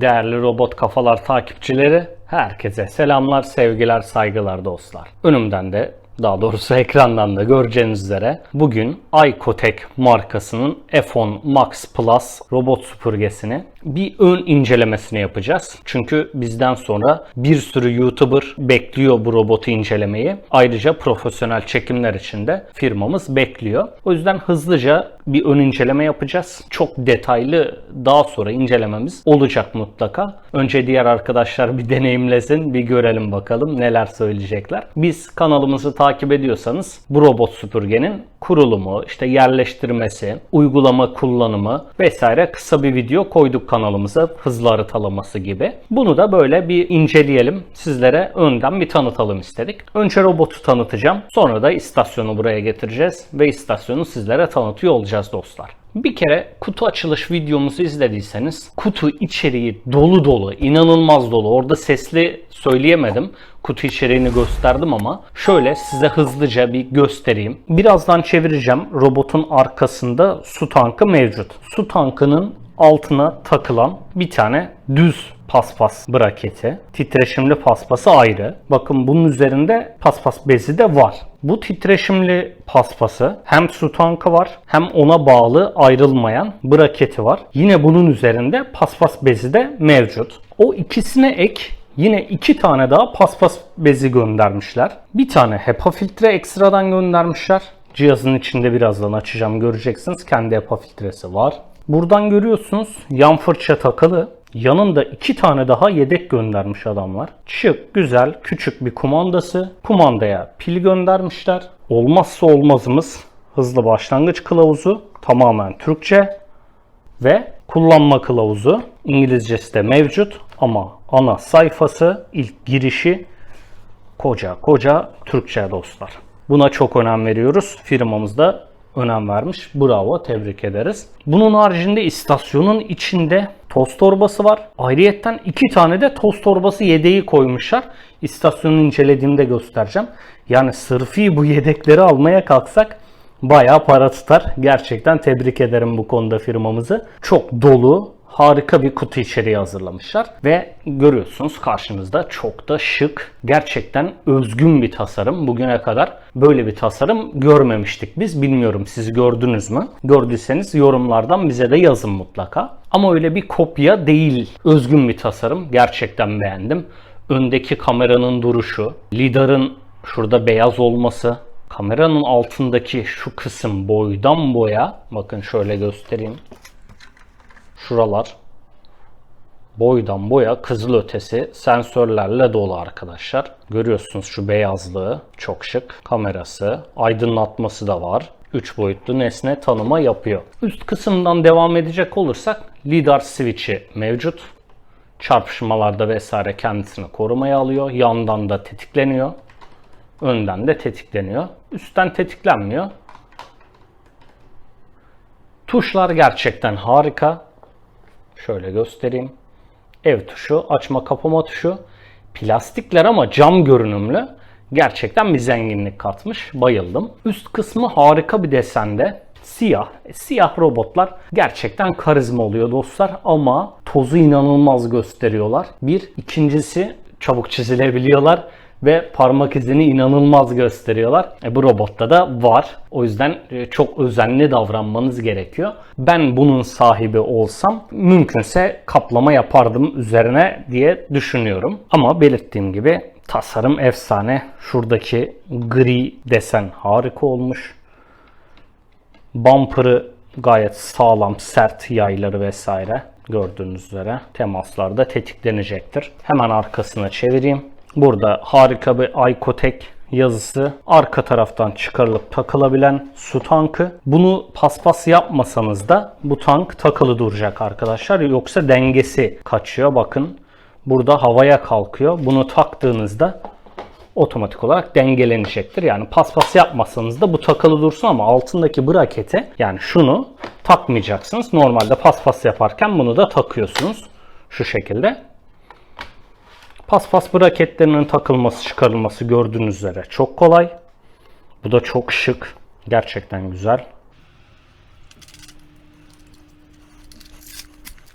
Değerli robot kafalar takipçileri, herkese selamlar, sevgiler, saygılar dostlar. Önümden de daha doğrusu ekrandan da göreceğiniz üzere bugün Icotek markasının F10 Max Plus robot süpürgesini bir ön incelemesini yapacağız. Çünkü bizden sonra bir sürü YouTuber bekliyor bu robotu incelemeyi. Ayrıca profesyonel çekimler için de firmamız bekliyor. O yüzden hızlıca bir ön inceleme yapacağız. Çok detaylı daha sonra incelememiz olacak mutlaka. Önce diğer arkadaşlar bir deneyimlesin, bir görelim bakalım neler söyleyecekler. Biz kanalımızı takip ediyorsanız bu robot süpürgenin kurulumu, işte yerleştirmesi, uygulama kullanımı vesaire kısa bir video koyduk kanalımıza hızlı haritalaması gibi. Bunu da böyle bir inceleyelim. Sizlere önden bir tanıtalım istedik. Önce robotu tanıtacağım. Sonra da istasyonu buraya getireceğiz ve istasyonu sizlere tanıtıyor olacağız dostlar. Bir kere kutu açılış videomuzu izlediyseniz kutu içeriği dolu dolu, inanılmaz dolu. Orada sesli söyleyemedim. Kutu içeriğini gösterdim ama şöyle size hızlıca bir göstereyim. Birazdan çevireceğim. Robotun arkasında su tankı mevcut. Su tankının altına takılan bir tane düz paspas braketi. Titreşimli paspası ayrı. Bakın bunun üzerinde paspas bezi de var. Bu titreşimli paspası hem su tankı var hem ona bağlı ayrılmayan braketi var. Yine bunun üzerinde paspas bezi de mevcut. O ikisine ek Yine iki tane daha paspas bezi göndermişler. Bir tane HEPA filtre ekstradan göndermişler. Cihazın içinde birazdan açacağım göreceksiniz. Kendi HEPA filtresi var. Buradan görüyorsunuz yan fırça takılı. Yanında iki tane daha yedek göndermiş adamlar. Şık, güzel, küçük bir kumandası. Kumandaya pil göndermişler. Olmazsa olmazımız hızlı başlangıç kılavuzu. Tamamen Türkçe. Ve kullanma kılavuzu İngilizcesi de mevcut ama ana sayfası ilk girişi koca koca Türkçe dostlar. Buna çok önem veriyoruz. Firmamız da önem vermiş. Bravo, tebrik ederiz. Bunun haricinde istasyonun içinde toz torbası var. Ayrıyetten iki tane de toz torbası yedeği koymuşlar. İstasyonu incelediğimde göstereceğim. Yani sırfi bu yedekleri almaya kalksak bayağı para tutar. Gerçekten tebrik ederim bu konuda firmamızı. Çok dolu, harika bir kutu içeriği hazırlamışlar. Ve görüyorsunuz karşınızda çok da şık, gerçekten özgün bir tasarım. Bugüne kadar böyle bir tasarım görmemiştik biz. Bilmiyorum siz gördünüz mü? Gördüyseniz yorumlardan bize de yazın mutlaka. Ama öyle bir kopya değil. Özgün bir tasarım. Gerçekten beğendim. Öndeki kameranın duruşu, lidarın şurada beyaz olması, kameranın altındaki şu kısım boydan boya bakın şöyle göstereyim. Şuralar boydan boya kızıl ötesi sensörlerle dolu arkadaşlar. Görüyorsunuz şu beyazlığı çok şık. Kamerası, aydınlatması da var. 3 boyutlu nesne tanıma yapıyor. Üst kısımdan devam edecek olursak lidar switch'i mevcut. Çarpışmalarda vesaire kendisini korumaya alıyor. Yandan da tetikleniyor. Önden de tetikleniyor. Üstten tetiklenmiyor. Tuşlar gerçekten harika. Şöyle göstereyim. Ev tuşu, açma kapama tuşu. Plastikler ama cam görünümlü. Gerçekten bir zenginlik katmış. Bayıldım. Üst kısmı harika bir desende. Siyah. E, Siyah robotlar gerçekten karizma oluyor dostlar ama tozu inanılmaz gösteriyorlar. Bir. ikincisi çabuk çizilebiliyorlar ve parmak izini inanılmaz gösteriyorlar. E, bu robotta da var. O yüzden e, çok özenli davranmanız gerekiyor. Ben bunun sahibi olsam mümkünse kaplama yapardım üzerine diye düşünüyorum. Ama belirttiğim gibi tasarım efsane. Şuradaki gri desen harika olmuş. Bumper'ı gayet sağlam, sert yayları vesaire gördüğünüz üzere temaslarda tetiklenecektir. Hemen arkasına çevireyim. Burada harika bir Icotek yazısı. Arka taraftan çıkarılıp takılabilen su tankı. Bunu paspas yapmasanız da bu tank takılı duracak arkadaşlar. Yoksa dengesi kaçıyor. Bakın burada havaya kalkıyor. Bunu taktığınızda otomatik olarak dengelenecektir. Yani paspas yapmasanız da bu takılı dursun ama altındaki braketi yani şunu takmayacaksınız. Normalde paspas yaparken bunu da takıyorsunuz. Şu şekilde. Paspas braketlerinin takılması çıkarılması gördüğünüz üzere çok kolay. Bu da çok şık. Gerçekten güzel.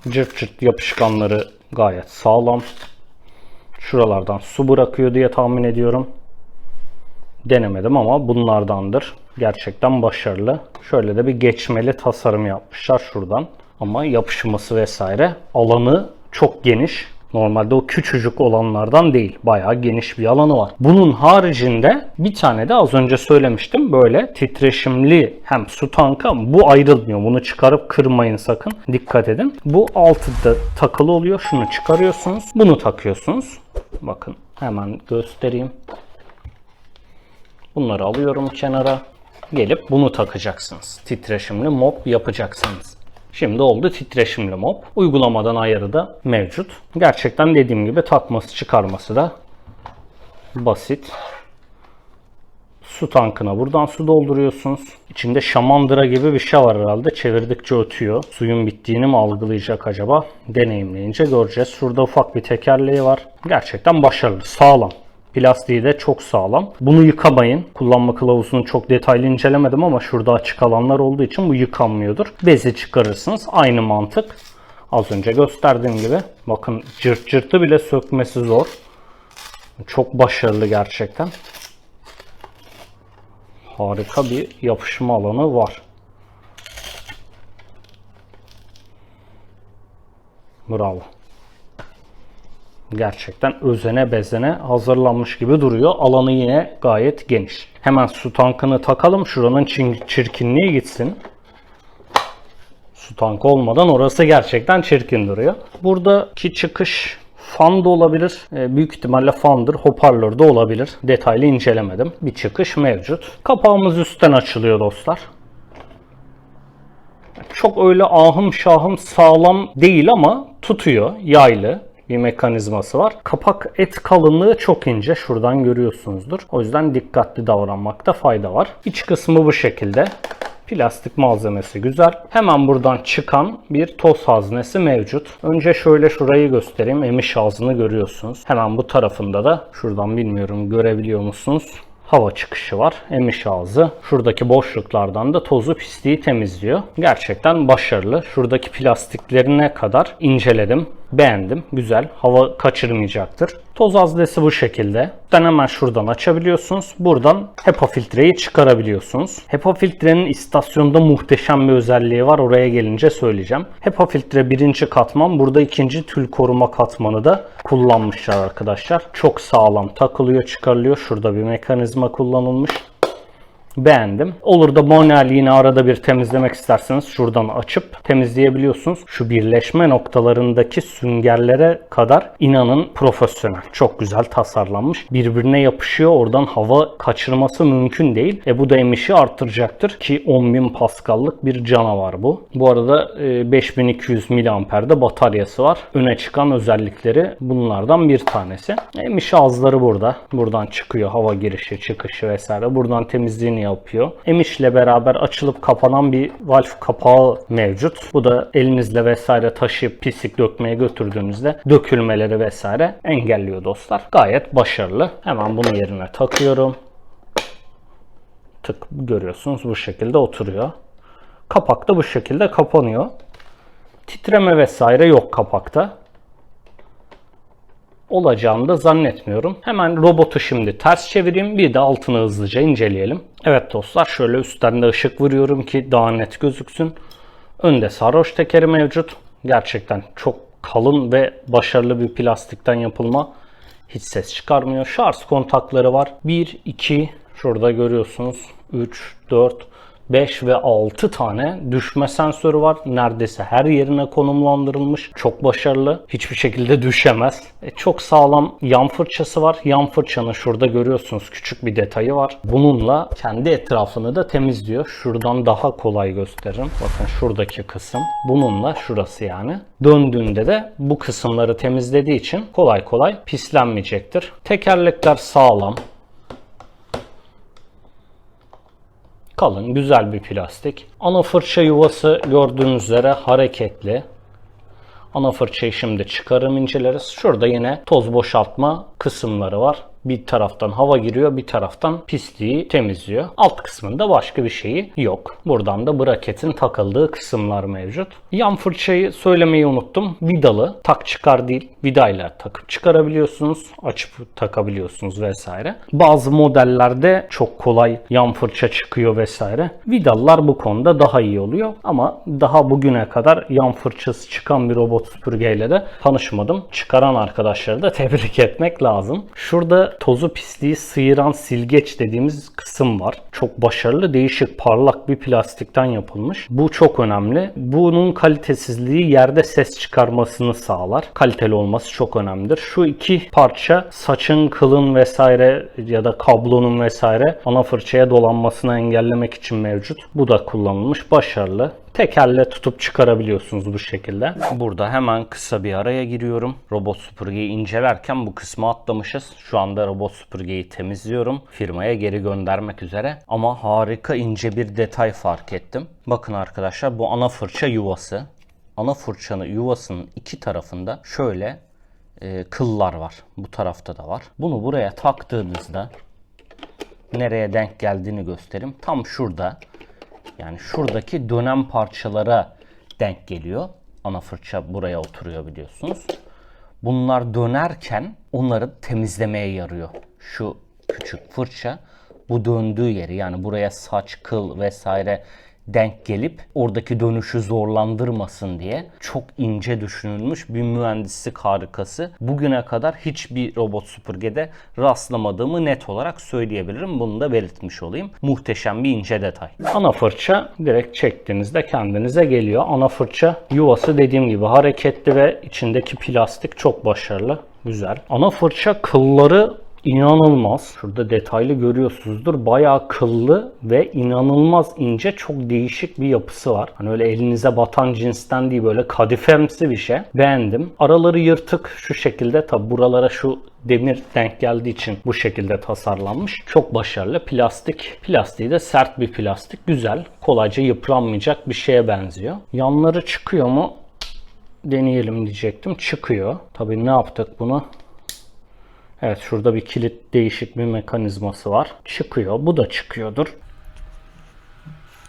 Cırt cırt yapışkanları Gayet sağlam. Şuralardan su bırakıyor diye tahmin ediyorum. Denemedim ama bunlardandır. Gerçekten başarılı. Şöyle de bir geçmeli tasarım yapmışlar şuradan. Ama yapışması vesaire alanı çok geniş. Normalde o küçücük olanlardan değil. Bayağı geniş bir alanı var. Bunun haricinde bir tane de az önce söylemiştim. Böyle titreşimli hem su tankı ama bu ayrılmıyor. Bunu çıkarıp kırmayın sakın. Dikkat edin. Bu altıda takılı oluyor. Şunu çıkarıyorsunuz. Bunu takıyorsunuz. Bakın hemen göstereyim. Bunları alıyorum kenara. Gelip bunu takacaksınız. Titreşimli mop yapacaksınız. Şimdi oldu titreşimli mop. Uygulamadan ayarı da mevcut. Gerçekten dediğim gibi takması çıkarması da basit. Su tankına buradan su dolduruyorsunuz. İçinde şamandıra gibi bir şey var herhalde. Çevirdikçe ötüyor. Suyun bittiğini mi algılayacak acaba? Deneyimleyince göreceğiz. Şurada ufak bir tekerleği var. Gerçekten başarılı. Sağlam. Plastiği de çok sağlam. Bunu yıkamayın. Kullanma kılavuzunu çok detaylı incelemedim ama şurada açık alanlar olduğu için bu yıkanmıyordur. Bezi çıkarırsınız. Aynı mantık. Az önce gösterdiğim gibi. Bakın cırt cırtı bile sökmesi zor. Çok başarılı gerçekten. Harika bir yapışma alanı var. Bravo gerçekten özene bezene hazırlanmış gibi duruyor. Alanı yine gayet geniş. Hemen su tankını takalım. Şuranın çirkinliği gitsin. Su tankı olmadan orası gerçekten çirkin duruyor. Buradaki çıkış fan da olabilir. E, Büyük ihtimalle fandır. Hoparlör de olabilir. Detaylı incelemedim. Bir çıkış mevcut. Kapağımız üstten açılıyor dostlar. Çok öyle ahım şahım sağlam değil ama tutuyor. Yaylı bir mekanizması var. Kapak et kalınlığı çok ince. Şuradan görüyorsunuzdur. O yüzden dikkatli davranmakta fayda var. İç kısmı bu şekilde. Plastik malzemesi güzel. Hemen buradan çıkan bir toz haznesi mevcut. Önce şöyle şurayı göstereyim. Emiş ağzını görüyorsunuz. Hemen bu tarafında da şuradan bilmiyorum görebiliyor musunuz? hava çıkışı var. Emiş ağzı. Şuradaki boşluklardan da tozu pisliği temizliyor. Gerçekten başarılı. Şuradaki plastiklerine kadar inceledim. Beğendim. Güzel. Hava kaçırmayacaktır. Toz haznesi bu şekilde. Buradan hemen şuradan açabiliyorsunuz. Buradan HEPA filtreyi çıkarabiliyorsunuz. HEPA filtrenin istasyonda muhteşem bir özelliği var. Oraya gelince söyleyeceğim. HEPA filtre birinci katman. Burada ikinci tül koruma katmanı da kullanmışlar arkadaşlar. Çok sağlam takılıyor çıkarılıyor. Şurada bir mekanizma kullanılmış. Beğendim. Olur da manuel yine arada bir temizlemek isterseniz şuradan açıp temizleyebiliyorsunuz. Şu birleşme noktalarındaki süngerlere kadar inanın profesyonel. Çok güzel tasarlanmış. Birbirine yapışıyor. Oradan hava kaçırması mümkün değil. E bu da emişi arttıracaktır ki 10.000 Pascal'lık bir canavar bu. Bu arada e, 5200 mAh'de bataryası var. Öne çıkan özellikleri bunlardan bir tanesi. Emiş ağızları burada. Buradan çıkıyor hava girişi, çıkışı vesaire. Buradan temizliğini yapıyor. Emişle beraber açılıp kapanan bir valve kapağı mevcut. Bu da elinizle vesaire taşıyıp pislik dökmeye götürdüğünüzde dökülmeleri vesaire engelliyor dostlar. Gayet başarılı. Hemen bunu yerine takıyorum. Tık görüyorsunuz bu şekilde oturuyor. Kapak da bu şekilde kapanıyor. Titreme vesaire yok kapakta olacağını da zannetmiyorum. Hemen robotu şimdi ters çevireyim. Bir de altını hızlıca inceleyelim. Evet dostlar şöyle üstten de ışık vuruyorum ki daha net gözüksün. Önde sarhoş tekeri mevcut. Gerçekten çok kalın ve başarılı bir plastikten yapılma. Hiç ses çıkarmıyor. Şarj kontakları var. 1, 2, şurada görüyorsunuz. 3, 4, 5 ve 6 tane düşme sensörü var. Neredeyse her yerine konumlandırılmış. Çok başarılı. Hiçbir şekilde düşemez. E, çok sağlam yan fırçası var. Yan fırçanın şurada görüyorsunuz küçük bir detayı var. Bununla kendi etrafını da temizliyor. Şuradan daha kolay gösteririm. Bakın şuradaki kısım. Bununla şurası yani. Döndüğünde de bu kısımları temizlediği için kolay kolay pislenmeyecektir. Tekerlekler sağlam. Kalın, güzel bir plastik. Ana fırça yuvası gördüğünüz üzere hareketli. Ana fırçayı şimdi çıkarım inceleriz. Şurada yine toz boşaltma kısımları var. Bir taraftan hava giriyor, bir taraftan pisliği temizliyor. Alt kısmında başka bir şeyi yok. Buradan da braketin takıldığı kısımlar mevcut. Yan fırçayı söylemeyi unuttum. Vidalı, tak çıkar değil. Vidayla takıp çıkarabiliyorsunuz. Açıp takabiliyorsunuz vesaire. Bazı modellerde çok kolay yan fırça çıkıyor vesaire. Vidalılar bu konuda daha iyi oluyor. Ama daha bugüne kadar yan fırçası çıkan bir robot süpürgeyle de tanışmadım. Çıkaran arkadaşları da tebrik etmek lazım. Şurada tozu pisliği sıyıran silgeç dediğimiz kısım var. Çok başarılı, değişik, parlak bir plastikten yapılmış. Bu çok önemli. Bunun kalitesizliği yerde ses çıkarmasını sağlar. Kaliteli olması çok önemlidir. Şu iki parça saçın, kılın vesaire ya da kablonun vesaire ana fırçaya dolanmasını engellemek için mevcut. Bu da kullanılmış. Başarılı. Tekerle tutup çıkarabiliyorsunuz bu şekilde. Burada hemen kısa bir araya giriyorum. Robot süpürgeyi incelerken bu kısmı atlamışız. Şu anda robot süpürgeyi temizliyorum. Firmaya geri göndermek üzere. Ama harika ince bir detay fark ettim. Bakın arkadaşlar bu ana fırça yuvası. Ana fırçanın yuvasının iki tarafında şöyle e, kıllar var. Bu tarafta da var. Bunu buraya taktığınızda nereye denk geldiğini göstereyim. Tam şurada yani şuradaki dönem parçalara denk geliyor. Ana fırça buraya oturuyor biliyorsunuz. Bunlar dönerken onları temizlemeye yarıyor. Şu küçük fırça bu döndüğü yeri yani buraya saç, kıl vesaire denk gelip oradaki dönüşü zorlandırmasın diye çok ince düşünülmüş bir mühendislik harikası. Bugüne kadar hiçbir robot süpürgede rastlamadığımı net olarak söyleyebilirim. Bunu da belirtmiş olayım. Muhteşem bir ince detay. Ana fırça direkt çektiğinizde kendinize geliyor. Ana fırça yuvası dediğim gibi hareketli ve içindeki plastik çok başarılı. Güzel. Ana fırça kılları İnanılmaz. Şurada detaylı görüyorsunuzdur. Bayağı kıllı ve inanılmaz ince çok değişik bir yapısı var. Hani öyle elinize batan cinsten değil böyle kadifemsi bir şey. Beğendim. Araları yırtık şu şekilde. Tabi buralara şu demir denk geldiği için bu şekilde tasarlanmış. Çok başarılı. Plastik. Plastiği de sert bir plastik. Güzel. Kolayca yıpranmayacak bir şeye benziyor. Yanları çıkıyor mu? Deneyelim diyecektim. Çıkıyor. Tabii ne yaptık bunu? Evet şurada bir kilit değişik bir mekanizması var. Çıkıyor. Bu da çıkıyordur.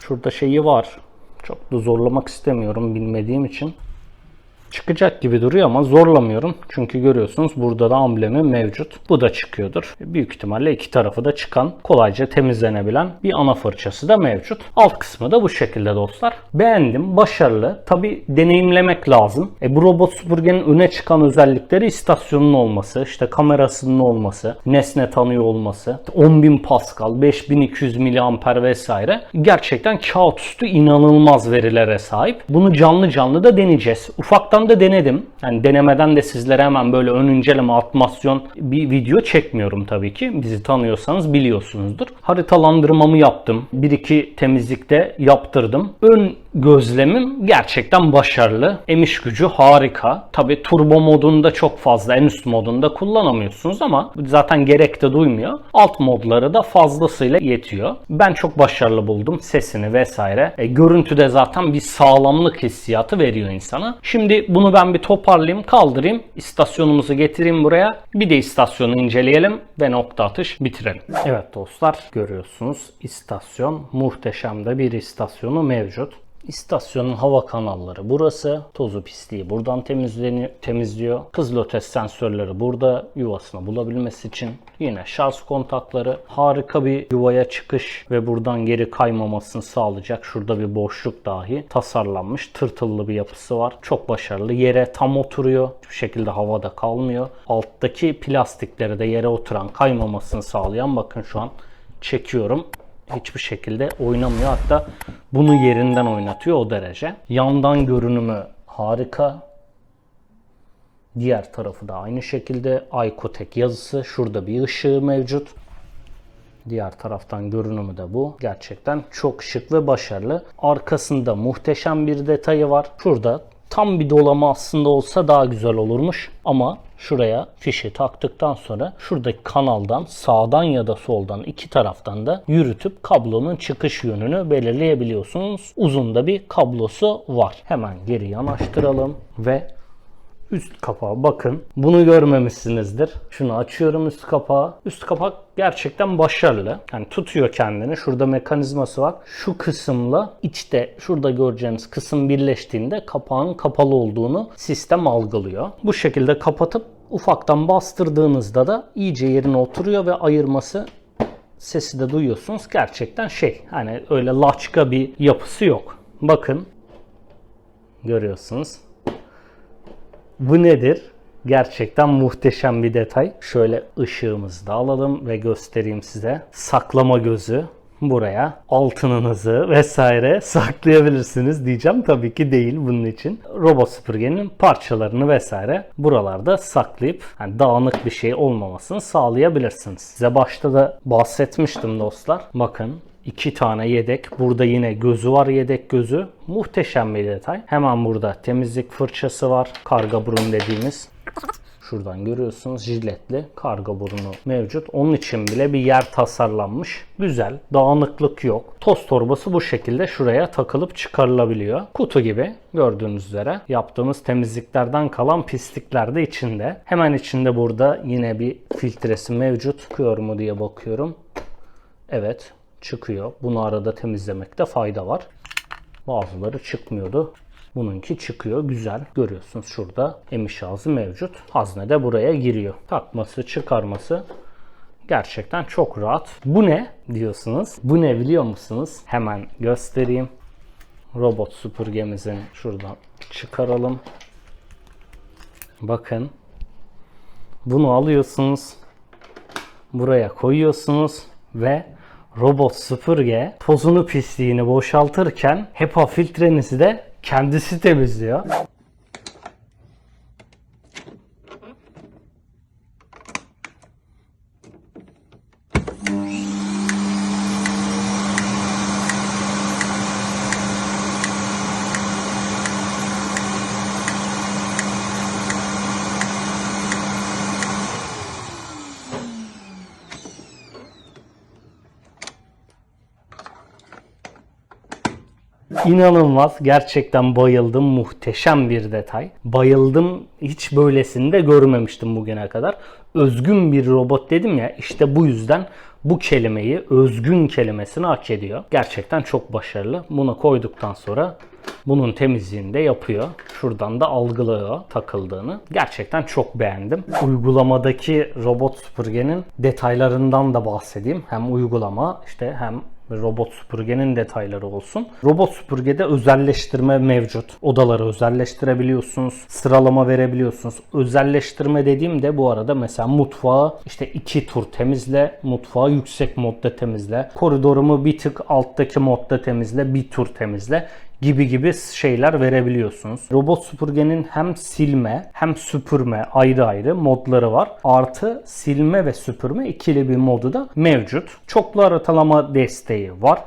Şurada şeyi var. Çok da zorlamak istemiyorum bilmediğim için. Çıkacak gibi duruyor ama zorlamıyorum. Çünkü görüyorsunuz burada da amblemi mevcut. Bu da çıkıyordur. Büyük ihtimalle iki tarafı da çıkan, kolayca temizlenebilen bir ana fırçası da mevcut. Alt kısmı da bu şekilde dostlar. Beğendim, başarılı. Tabi deneyimlemek lazım. E, bu robot süpürgenin öne çıkan özellikleri istasyonun olması, işte kamerasının olması, nesne tanıyor olması, 10.000 Pascal, 5200 mAh vesaire. Gerçekten kağıt üstü inanılmaz verilere sahip. Bunu canlı canlı da deneyeceğiz. Ufaktan da denedim. Yani denemeden de sizlere hemen böyle ön inceleme, atmasyon bir video çekmiyorum tabii ki. Bizi tanıyorsanız biliyorsunuzdur. Haritalandırmamı yaptım. Bir iki temizlikte yaptırdım. Ön gözlemim gerçekten başarılı. Emiş gücü harika. Tabii turbo modunda çok fazla en üst modunda kullanamıyorsunuz ama zaten gerek de duymuyor. Alt modları da fazlasıyla yetiyor. Ben çok başarılı buldum sesini vesaire. E, görüntüde zaten bir sağlamlık hissiyatı veriyor insana. Şimdi bunu ben bir toparlayayım, kaldırayım. İstasyonumuzu getireyim buraya. Bir de istasyonu inceleyelim ve nokta atış bitirelim. Evet dostlar görüyorsunuz istasyon muhteşem de bir istasyonu mevcut. İstasyonun hava kanalları burası. Tozu pisliği buradan temizleniyor, temizliyor. Kızılötesi sensörleri burada yuvasını bulabilmesi için. Yine şarj kontakları. Harika bir yuvaya çıkış ve buradan geri kaymamasını sağlayacak. Şurada bir boşluk dahi tasarlanmış. Tırtıllı bir yapısı var. Çok başarılı. Yere tam oturuyor. Hiçbir şekilde havada kalmıyor. Alttaki plastikleri de yere oturan kaymamasını sağlayan bakın şu an çekiyorum hiçbir şekilde oynamıyor. Hatta bunu yerinden oynatıyor o derece. Yandan görünümü harika. Diğer tarafı da aynı şekilde. Aykotek yazısı. Şurada bir ışığı mevcut. Diğer taraftan görünümü de bu. Gerçekten çok şık ve başarılı. Arkasında muhteşem bir detayı var. Şurada tam bir dolama aslında olsa daha güzel olurmuş. Ama şuraya fişi taktıktan sonra şuradaki kanaldan sağdan ya da soldan iki taraftan da yürütüp kablonun çıkış yönünü belirleyebiliyorsunuz. Uzun da bir kablosu var. Hemen geri yanaştıralım ve üst kapağı bakın. Bunu görmemişsinizdir. Şunu açıyorum üst kapağı. Üst kapak gerçekten başarılı. Yani tutuyor kendini. Şurada mekanizması var. Şu kısımla içte şurada göreceğiniz kısım birleştiğinde kapağın kapalı olduğunu sistem algılıyor. Bu şekilde kapatıp ufaktan bastırdığınızda da iyice yerine oturuyor ve ayırması sesi de duyuyorsunuz. Gerçekten şey hani öyle laçka bir yapısı yok. Bakın görüyorsunuz. Bu nedir? Gerçekten muhteşem bir detay. Şöyle ışığımızı da alalım ve göstereyim size. Saklama gözü buraya altınınızı vesaire saklayabilirsiniz diyeceğim. Tabii ki değil bunun için. Robot süpürgenin parçalarını vesaire buralarda saklayıp yani dağınık bir şey olmamasını sağlayabilirsiniz. Size başta da bahsetmiştim dostlar. Bakın iki tane yedek. Burada yine gözü var yedek gözü. Muhteşem bir detay. Hemen burada temizlik fırçası var. Karga burun dediğimiz. Şuradan görüyorsunuz jiletli karga burnu mevcut. Onun için bile bir yer tasarlanmış. Güzel. Dağınıklık yok. Toz torbası bu şekilde şuraya takılıp çıkarılabiliyor. Kutu gibi gördüğünüz üzere. Yaptığımız temizliklerden kalan pislikler de içinde. Hemen içinde burada yine bir filtresi mevcut. Çıkıyor mu diye bakıyorum. Evet çıkıyor. Bunu arada temizlemekte fayda var. Bazıları çıkmıyordu. Bununki çıkıyor. Güzel. Görüyorsunuz şurada emiş ağzı mevcut. Hazne de buraya giriyor. Takması, çıkarması gerçekten çok rahat. Bu ne diyorsunuz? Bu ne biliyor musunuz? Hemen göstereyim. Robot süpürgemizin şuradan çıkaralım. Bakın. Bunu alıyorsunuz. Buraya koyuyorsunuz ve robot süpürge tozunu pisliğini boşaltırken HEPA filtrenizi de kendisi temizliyor. İnanılmaz. Gerçekten bayıldım. Muhteşem bir detay. Bayıldım. Hiç böylesini de görmemiştim bugüne kadar. Özgün bir robot dedim ya. işte bu yüzden bu kelimeyi özgün kelimesini hak ediyor. Gerçekten çok başarılı. Bunu koyduktan sonra bunun temizliğini de yapıyor. Şuradan da algılıyor takıldığını. Gerçekten çok beğendim. Uygulamadaki robot süpürgenin detaylarından da bahsedeyim. Hem uygulama işte hem robot süpürgenin detayları olsun. Robot süpürgede özelleştirme mevcut. Odaları özelleştirebiliyorsunuz. Sıralama verebiliyorsunuz. Özelleştirme dediğimde bu arada mesela mutfağı işte iki tur temizle. Mutfağı yüksek modda temizle. Koridorumu bir tık alttaki modda temizle. Bir tur temizle gibi gibi şeyler verebiliyorsunuz. Robot süpürgenin hem silme hem süpürme ayrı ayrı modları var. Artı silme ve süpürme ikili bir modu da mevcut. Çoklu haritalama desteği var.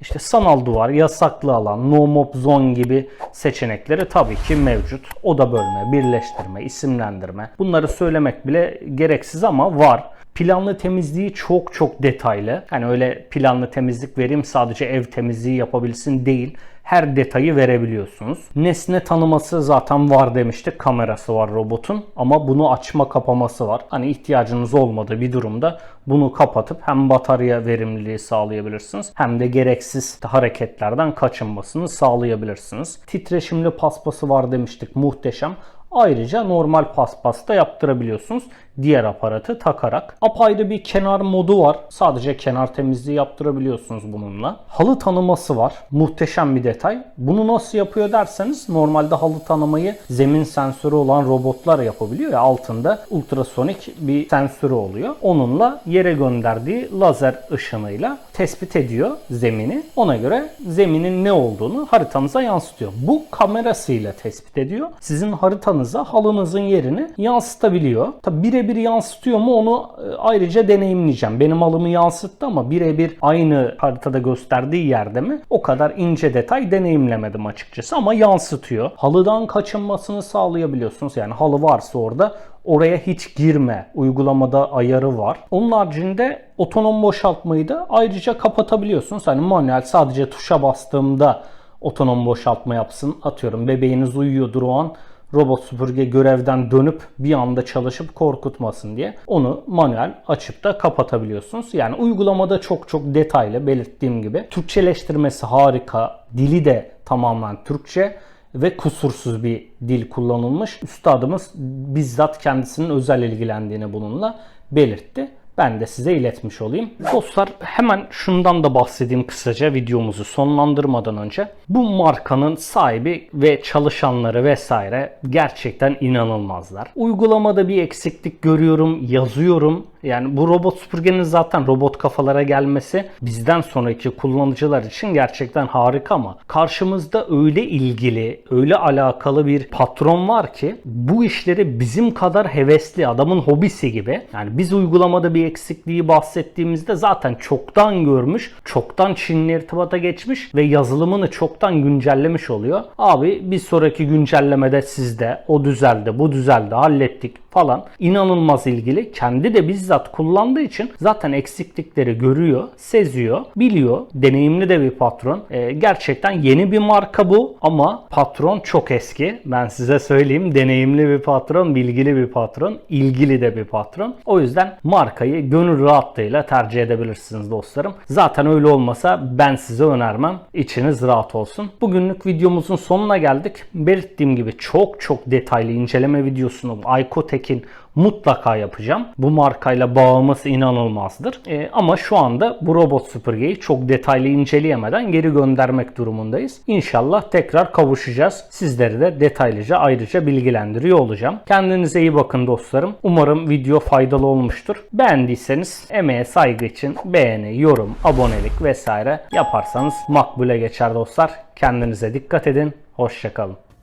İşte sanal duvar, yasaklı alan, no mob zone gibi seçenekleri tabii ki mevcut. Oda bölme, birleştirme, isimlendirme. Bunları söylemek bile gereksiz ama var. Planlı temizliği çok çok detaylı. Yani öyle planlı temizlik vereyim sadece ev temizliği yapabilsin değil. Her detayı verebiliyorsunuz. Nesne tanıması zaten var demiştik. Kamerası var robotun ama bunu açma kapaması var. Hani ihtiyacınız olmadığı bir durumda bunu kapatıp hem batarya verimliliği sağlayabilirsiniz hem de gereksiz hareketlerden kaçınmasını sağlayabilirsiniz. Titreşimli paspası var demiştik. Muhteşem. Ayrıca normal paspas da yaptırabiliyorsunuz diğer aparatı takarak. Apayrı bir kenar modu var. Sadece kenar temizliği yaptırabiliyorsunuz bununla. Halı tanıması var. Muhteşem bir detay. Bunu nasıl yapıyor derseniz normalde halı tanımayı zemin sensörü olan robotlar yapabiliyor ya altında ultrasonik bir sensörü oluyor. Onunla yere gönderdiği lazer ışınıyla tespit ediyor zemini. Ona göre zeminin ne olduğunu haritanıza yansıtıyor. Bu kamerasıyla tespit ediyor. Sizin haritanıza halınızın yerini yansıtabiliyor. Tabi birebir yansıtıyor mu onu e, ayrıca deneyimleyeceğim. Benim halımı yansıttı ama birebir aynı haritada gösterdiği yerde mi? O kadar ince detay deneyimlemedim açıkçası ama yansıtıyor. Halıdan kaçınmasını sağlayabiliyorsunuz. Yani halı varsa orada Oraya hiç girme uygulamada ayarı var. Onun haricinde otonom boşaltmayı da ayrıca kapatabiliyorsunuz. Hani manuel sadece tuşa bastığımda otonom boşaltma yapsın. Atıyorum bebeğiniz uyuyordur o an robot süpürge görevden dönüp bir anda çalışıp korkutmasın diye onu manuel açıp da kapatabiliyorsunuz. Yani uygulamada çok çok detaylı belirttiğim gibi. Türkçeleştirmesi harika. Dili de tamamen Türkçe ve kusursuz bir dil kullanılmış. Üstadımız bizzat kendisinin özel ilgilendiğini bununla belirtti. Ben de size iletmiş olayım. Dostlar hemen şundan da bahsedeyim kısaca videomuzu sonlandırmadan önce. Bu markanın sahibi ve çalışanları vesaire gerçekten inanılmazlar. Uygulamada bir eksiklik görüyorum, yazıyorum. Yani bu robot süpürgenin zaten robot kafalara gelmesi bizden sonraki kullanıcılar için gerçekten harika ama karşımızda öyle ilgili, öyle alakalı bir patron var ki bu işleri bizim kadar hevesli, adamın hobisi gibi. Yani biz uygulamada bir eksikliği bahsettiğimizde zaten çoktan görmüş, çoktan Çinli irtibata geçmiş ve yazılımını çoktan güncellemiş oluyor. Abi bir sonraki güncellemede sizde o düzeldi, bu düzeldi, hallettik falan. İnanılmaz ilgili. Kendi de bizzat kullandığı için zaten eksiklikleri görüyor, seziyor, biliyor. Deneyimli de bir patron. Ee, gerçekten yeni bir marka bu ama patron çok eski. Ben size söyleyeyim. Deneyimli bir patron, bilgili bir patron, ilgili de bir patron. O yüzden markayı gönül rahatlığıyla tercih edebilirsiniz dostlarım. Zaten öyle olmasa ben size önermem. İçiniz rahat olsun. Bugünlük videomuzun sonuna geldik. Belirttiğim gibi çok çok detaylı inceleme videosunu Aykotek'in mutlaka yapacağım. Bu markayla bağımız inanılmazdır. Ee, ama şu anda bu robot süpürgeyi çok detaylı inceleyemeden geri göndermek durumundayız. İnşallah tekrar kavuşacağız. Sizleri de detaylıca ayrıca bilgilendiriyor olacağım. Kendinize iyi bakın dostlarım. Umarım video faydalı olmuştur. Beğendiyseniz emeğe saygı için beğeni, yorum, abonelik vesaire yaparsanız makbule geçer dostlar. Kendinize dikkat edin. Hoşçakalın.